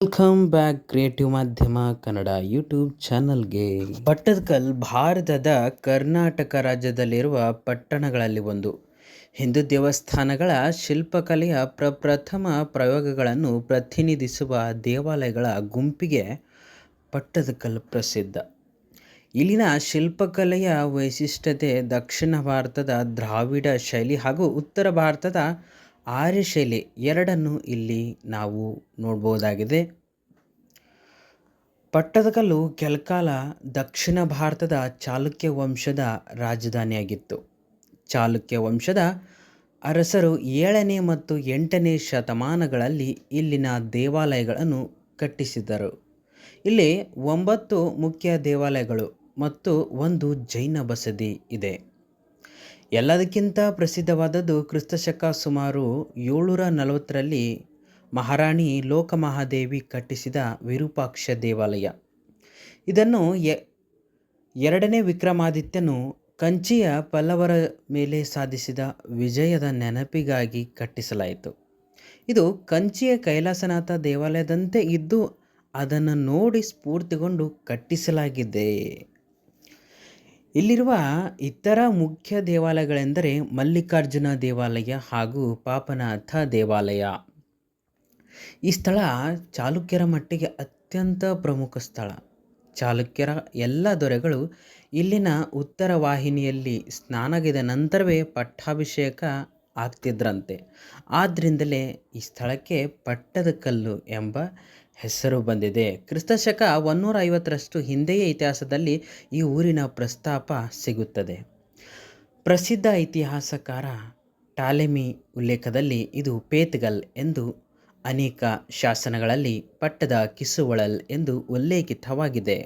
Welcome back creative ಮಾಧ್ಯಮ Kannada YouTube ಚಾನಲ್ಗೆ ಪಟ್ಟದಕಲ್ ಭಾರತದ ಕರ್ನಾಟಕ ರಾಜ್ಯದಲ್ಲಿರುವ ಪಟ್ಟಣಗಳಲ್ಲಿ ಒಂದು. ಹಿಂದೂ ದೇವಸ್ಥಾನಗಳ ಶಿಲ್ಪಕಲೆಯ ಪ್ರಪ್ರಥಮ ಪ್ರಯೋಗಗಳನ್ನು ಪ್ರತಿನಿಧಿಸುವ ದೇವಾಲಯಗಳ ಗುಂಪಿಗೆ ಪಟ್ಟದಕಲ್ ಪ್ರಸಿದ್ಧ. ಇಲ್ಲಿನ ಶಿಲ್ಪಕಲೆಯ ವೈಶಿಷ್ಟ್ಯತೆ ದಕ್ಷಿಣ ಭಾರತದ ದ್ರಾವಿಡ ಶೈಲಿ ಹಾಗೂ ಉತ್ತರ ಭಾರತದ ಆರ್ಯ ಶೈಲಿ ಎರಡನ್ನು ಇಲ್ಲಿ ನಾವು ನೋಡ್ಬೋದಾಗಿದೆ. ಪಟ್ಟದಕಲ್ಲು ಕೆಲಕಾಲ ದಕ್ಷಿಣ ಭಾರತದ ಚಾಲುಕ್ಯ ವಂಶದ ರಾಜಧಾನಿಯಾಗಿತ್ತು. ಚಾಲುಕ್ಯ ವಂಶದ ಅರಸರು ಏಳನೇ ಮತ್ತು ಎಂಟನೇ ಶತಮಾನಗಳಲ್ಲಿ ಇಲ್ಲಿನ ದೇವಾಲಯಗಳನ್ನು ಕಟ್ಟಿಸಿದರು ಇಲ್ಲಿ ಒಂಬತ್ತು ಮುಖ್ಯ ದೇವಾಲಯಗಳು ಮತ್ತು ಒಂದು ಜೈನ ಬಸದಿ ಇದೆ. ಎಲ್ಲದಕ್ಕಿಂತ ಪ್ರಸಿದ್ಧವಾದದ್ದು ಕ್ರಿಸ್ತಶಕ ಸುಮಾರು ಏಳುನೂರ ನಲವತ್ತರಲ್ಲಿ ಮಹಾರಾಣಿ ಲೋಕಮಹಾದೇವಿ ಕಟ್ಟಿಸಿದ ವಿರೂಪಾಕ್ಷ ದೇವಾಲಯ. ಇದನ್ನು ಎರಡನೇ ವಿಕ್ರಮಾದಿತ್ಯನು ಕಂಚಿಯ ಪಲ್ಲವರ ಮೇಲೆ ಸಾಧಿಸಿದ ವಿಜಯದ ನೆನಪಿಗಾಗಿ ಕಟ್ಟಿಸಲಾಯಿತು. ಇದು ಕಂಚಿಯ ಕೈಲಾಸನಾಥ ದೇವಾಲಯದಂತೆ ಇದ್ದು ಅದನ್ನು ನೋಡಿ ಸ್ಫೂರ್ತಿಗೊಂಡು ಕಟ್ಟಿಸಲಾಗಿದೆ. ಇಲ್ಲಿರುವ ಇತರ ಮುಖ್ಯ ದೇವಾಲಯಗಳೆಂದರೆ ಮಲ್ಲಿಕಾರ್ಜುನ ದೇವಾಲಯ ಹಾಗೂ ಪಾಪನಾಥ ದೇವಾಲಯ. ಈ ಸ್ಥಳ ಚಾಲುಕ್ಯರ ಮಟ್ಟಿಗೆ ಅತ್ಯಂತ ಪ್ರಮುಖ ಸ್ಥಳ. ಚಾಲುಕ್ಯರ ಎಲ್ಲ ದೊರೆಗಳು ಇಲ್ಲಿನ ಉತ್ತರ ವಾಹಿನಿಯಲ್ಲಿ ಸ್ನಾನಗಿದ ನಂತರವೇ ಪಟ್ಟಾಭಿಷೇಕ ಆಗ್ತಿದ್ರಂತೆ. ಆದ್ದರಿಂದಲೇ ಈ ಸ್ಥಳಕ್ಕೆ ಪಟ್ಟದಕಲ್ಲು ಎಂಬ ಹೆಸರು ಬಂದಿದೆ. ಕ್ರಿಸ್ತಶಕ ಒನ್ನೂರ ಐವತ್ತರಷ್ಟು ಹಿಂದೆಯೇ ಇತಿಹಾಸದಲ್ಲಿ ಈ ಊರಿನ ಪ್ರಸ್ತಾಪ ಸಿಗುತ್ತದೆ. ಪ್ರಸಿದ್ಧ ಇತಿಹಾಸಕಾರ ಟಾಲೆಮಿ ಉಲ್ಲೇಖದಲ್ಲಿ ಇದು ಪೇತ್ಗಲ್ ಎಂದು ಅನೇಕ ಶಾಸನಗಳಲ್ಲಿ ಪಟ್ಟದ ಕಿಸುವಳಲ್ ಎಂದು ಉಲ್ಲೇಖಿತವಾಗಿದೆ.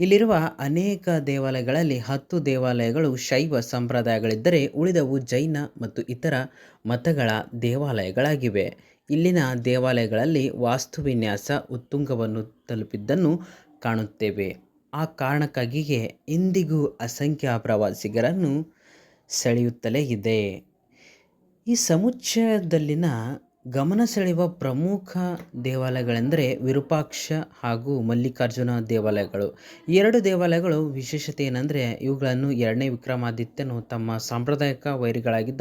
ಇಲ್ಲಿರುವ ಅನೇಕ ದೇವಾಲಯಗಳಲ್ಲಿ ಹತ್ತು ದೇವಾಲಯಗಳು ಶೈವ ಸಂಪ್ರದಾಯಗಳಿದ್ದರೆ ಉಳಿದವು ಜೈನ ಮತ್ತು ಇತರ ಮತಗಳ ದೇವಾಲಯಗಳಾಗಿವೆ. ಇಲ್ಲಿನ ದೇವಾಲಯಗಳಲ್ಲಿ ವಾಸ್ತುವಿನ್ಯಾಸ ಉತ್ತುಂಗವನ್ನು ತಲುಪಿದ್ದನ್ನು ಕಾಣುತ್ತೇವೆ. ಆ ಕಾರಣಕ್ಕಾಗಿಯೇ ಇಂದಿಗೂ ಅಸಂಖ್ಯ ಪ್ರವಾಸಿಗರನ್ನು ಸೆಳೆಯುತ್ತಲೇ ಇದೆ. ಈ ಸಮುಚ್ಚಯದಲ್ಲಿನ ಗಮನ ಸೆಳೆಯುವ ಪ್ರಮುಖ ದೇವಾಲಯಗಳೆಂದರೆ ವಿರೂಪಾಕ್ಷ ಹಾಗೂ ಮಲ್ಲಿಕಾರ್ಜುನ ದೇವಾಲಯಗಳು. ಎರಡು ದೇವಾಲಯಗಳು ವಿಶೇಷತೆ ಏನೆಂದರೆ ಇವುಗಳನ್ನು ಎರಡನೇ ವಿಕ್ರಮಾದಿತ್ಯನು ತಮ್ಮ ಸಾಂಪ್ರದಾಯಿಕ ವೈರಿಗಳಾಗಿದ್ದ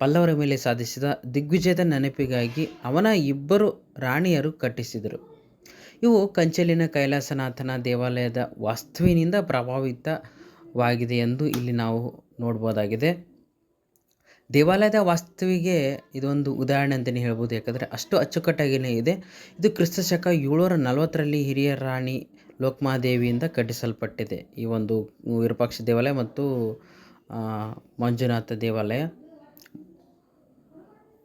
ಪಲ್ಲವರ ಮೇಲೆ ಸಾಧಿಸಿದ ದಿಗ್ವಿಜಯದ ನೆನಪಿಗಾಗಿ ಅವನ ಇಬ್ಬರು ರಾಣಿಯರು ಕಟ್ಟಿಸಿದರು. ಇವು ಕಂಚಲಿನ ಕೈಲಾಸನಾಥನ ದೇವಾಲಯದ ವಾಸ್ತುವಿನಿಂದ ಪ್ರಭಾವಿತವಾಗಿದೆ ಎಂದು ಇಲ್ಲಿ ನಾವು ನೋಡ್ಬೋದಾಗಿದೆ. ದೇವಾಲಯದ ವಾಸ್ತುವಿಗೆ ಇದೊಂದು ಉದಾಹರಣೆ ಅಂತಲೇ ಹೇಳ್ಬೋದು. ಯಾಕಂದರೆ ಅಷ್ಟು ಅಚ್ಚುಕಟ್ಟಾಗಿಯೇ ಇದೆ. ಇದು ಕ್ರಿಸ್ತಶಕ ಏಳುನೂರ ನಲವತ್ತರಲ್ಲಿ ಹಿರಿಯ ರಾಣಿ ಲೋಕಮಾದೇವಿಯಿಂದ ಕಟ್ಟಿಸಲ್ಪಟ್ಟಿದೆ. ಈ ಒಂದು ವಿರೂಪಾಕ್ಷ ದೇವಾಲಯ ಮತ್ತು ಮಂಜುನಾಥ ದೇವಾಲಯ.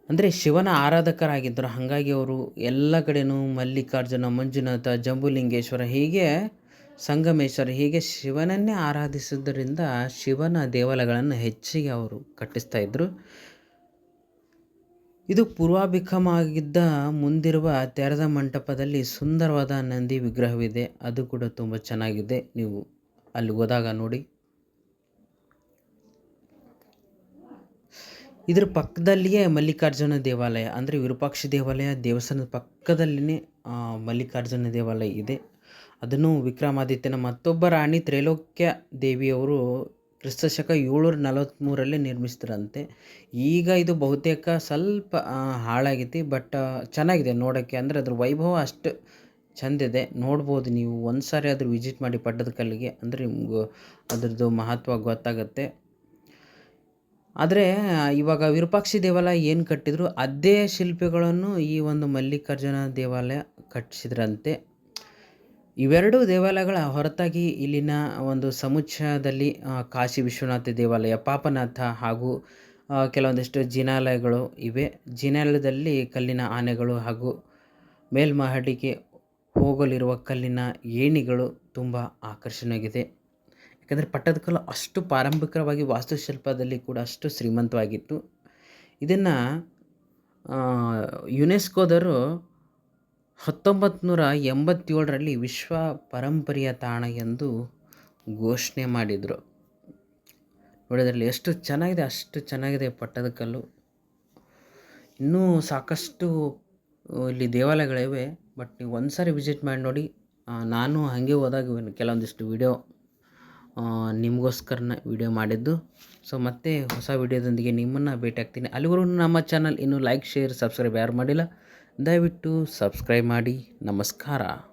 ಅಂದರೆ ಶಿವನ ಆರಾಧಕರಾಗಿದ್ದರು. ಹಾಗಾಗಿ ಅವರು ಎಲ್ಲ ಕಡೆಯೂ ಮಲ್ಲಿಕಾರ್ಜುನ, ಮಂಜುನಾಥ, ಜಂಬುಲಿಂಗೇಶ್ವರ ಹೀಗೆ ಸಂಗಮೇಶ್ವರ ಹೀಗೆ ಶಿವನನ್ನೇ ಆರಾಧಿಸುವುದರಿಂದ ಶಿವನ ದೇವಾಲಯಗಳನ್ನು ಹೆಚ್ಚಿಗೆ ಅವರು ಕಟ್ಟಿಸ್ತಾ ಇದ್ದರು ಇದು ಪೂರ್ವಾಭಿಮುಖವಾಗಿದ್ದ ಮುಂದಿರುವ ತೆರೆದ ಮಂಟಪದಲ್ಲಿ ಸುಂದರವಾದ ನಂದಿ ವಿಗ್ರಹವಿದೆ. ಅದು ಕೂಡ ತುಂಬ ಚೆನ್ನಾಗಿದೆ. ನೀವು ಅಲ್ಲಿ ಹೋದಾಗ ನೋಡಿ. ಇದ್ರ ಪಕ್ಕದಲ್ಲಿಯೇ ಮಲ್ಲಿಕಾರ್ಜುನ ದೇವಾಲಯ, ಅಂದರೆ ವಿರೂಪಾಕ್ಷ ದೇವಾಲಯ, ದೇವಸ್ಥಾನದ ಪಕ್ಕದಲ್ಲಿಯೇ ಮಲ್ಲಿಕಾರ್ಜುನ ದೇವಾಲಯ ಇದೆ. ಅದನ್ನು ವಿಕ್ರಮಾದಿತ್ಯನ ಮತ್ತೊಬ್ಬ ರಾಣಿ ತ್ರೈಲೋಕ್ಯ ದೇವಿಯವರು ಕ್ರಿಸ್ತಶಕ ಏಳ್ನೂರ ನಲವತ್ತ್ಮೂರಲ್ಲೇ ನಿರ್ಮಿಸಿದ್ರಂತೆ. ಈಗ ಇದು ಬಹುತೇಕ ಸ್ವಲ್ಪ ಹಾಳಾಗೈತಿ, ಬಟ್ ಚೆನ್ನಾಗಿದೆ ನೋಡೋಕ್ಕೆ. ಅಂದರೆ ಅದ್ರ ವೈಭವ ಅಷ್ಟು ಚೆಂದಿದೆ. ನೋಡ್ಬೋದು ನೀವು ಒಂದು ಸಾರಿ ಆದರೂ ವಿಸಿಟ್ ಮಾಡಿ ಪಟ್ಟದಕಲ್ಲಿಗೆ ಅಂದರೆ ನಿಮ್ಗೆ ಅದರದ್ದು ಮಹತ್ವ ಗೊತ್ತಾಗುತ್ತೆ. ಆದರೆ, ಇವಾಗ ವಿರೂಪಾಕ್ಷ ದೇವಾಲಯ ಏನು ಕಟ್ಟಿದ್ರು, ಅದೇ ಶಿಲ್ಪಿಗಳನ್ನು ಈ ಒಂದು ಮಲ್ಲಿಕಾರ್ಜುನ ದೇವಾಲಯ ಕಟ್ಟಿಸಿದ್ರಂತೆ. ಇವೆರಡು ದೇವಾಲಯಗಳ ಹೊರತಾಗಿ ಇಲ್ಲಿನ ಒಂದು ಸಮುಚ್ಚಯದಲ್ಲಿ ಕಾಶಿ ವಿಶ್ವನಾಥ ದೇವಾಲಯ, ಪಾಪನಾಥ ಹಾಗೂ ಕೆಲವೊಂದಿಷ್ಟು ಜಿನಾಲಯಗಳು ಇವೆ. ಜಿನಾಲಯದಲ್ಲಿ ಕಲ್ಲಿನ ಆನೆಗಳು ಹಾಗೂ ಮೇಲ್ಮಹಡಿಗೆ ಹೋಗಲಿರುವ ಕಲ್ಲಿನ ಏಣಿಗಳು ತುಂಬ ಆಕರ್ಷಣೆಯಾಗಿದೆ. ಯಾಕಂದರೆ ಪಟ್ಟದಕಲ್ಲು ಅಷ್ಟು ಪಾರಂಭಿಕವಾಗಿ ವಾಸ್ತುಶಿಲ್ಪದಲ್ಲಿ ಕೂಡ ಅಷ್ಟು ಶ್ರೀಮಂತವಾಗಿತ್ತು. ಇದನ್ನು ಯುನೆಸ್ಕೋದವರು ಹತ್ತೊಂಬತ್ತು ನೂರ ಎಂಬತ್ತೇಳರಲ್ಲಿ ವಿಶ್ವ ಪರಂಪರೆಯ ತಾಣ ಎಂದು ಘೋಷಣೆ ಮಾಡಿದರು. ನೋಡಿದ್ರಲ್ಲಿ ಎಷ್ಟು ಚೆನ್ನಾಗಿದೆ, ಅಷ್ಟು ಚೆನ್ನಾಗಿದೆ ಪಟ್ಟದಕಲ್ಲು. ಇನ್ನೂ ಸಾಕಷ್ಟು ಇಲ್ಲಿ ದೇವಾಲಯಗಳಿವೆ, ಬಟ್ ನೀವು ಒಂದು ಸಾರಿ ವಿಸಿಟ್ ಮಾಡಿ ನೋಡಿ. ನಾನು ಹಾಗೆ ಹೋದಾಗ ಕೆಲವೊಂದಿಷ್ಟು ವಿಡಿಯೋ ನಿಮಗೋಸ್ಕರನೇ ವಿಡಿಯೋ ಮಾಡಿದ್ದು. ಸೊ ಮತ್ತೆ ಹೊಸ ವಿಡಿಯೋದೊಂದಿಗೆ ನಿಮ್ಮನ್ನು ಭೇಟಿಯಾಗ್ತೀನಿ. ಅಲ್ಲಿವರೆಗೂ ನಮ್ಮ ಚಾನಲ್ ಇನ್ನೂ ಲೈಕ್ ಶೇರ್ ಸಬ್ಸ್ಕ್ರೈಬ್ ಯಾರು ಮಾಡಿಲ್ಲ, ದಯವಿಟ್ಟು ಸಬ್ಸ್ಕ್ರೈಬ್ ಮಾಡಿ. ನಮಸ್ಕಾರ.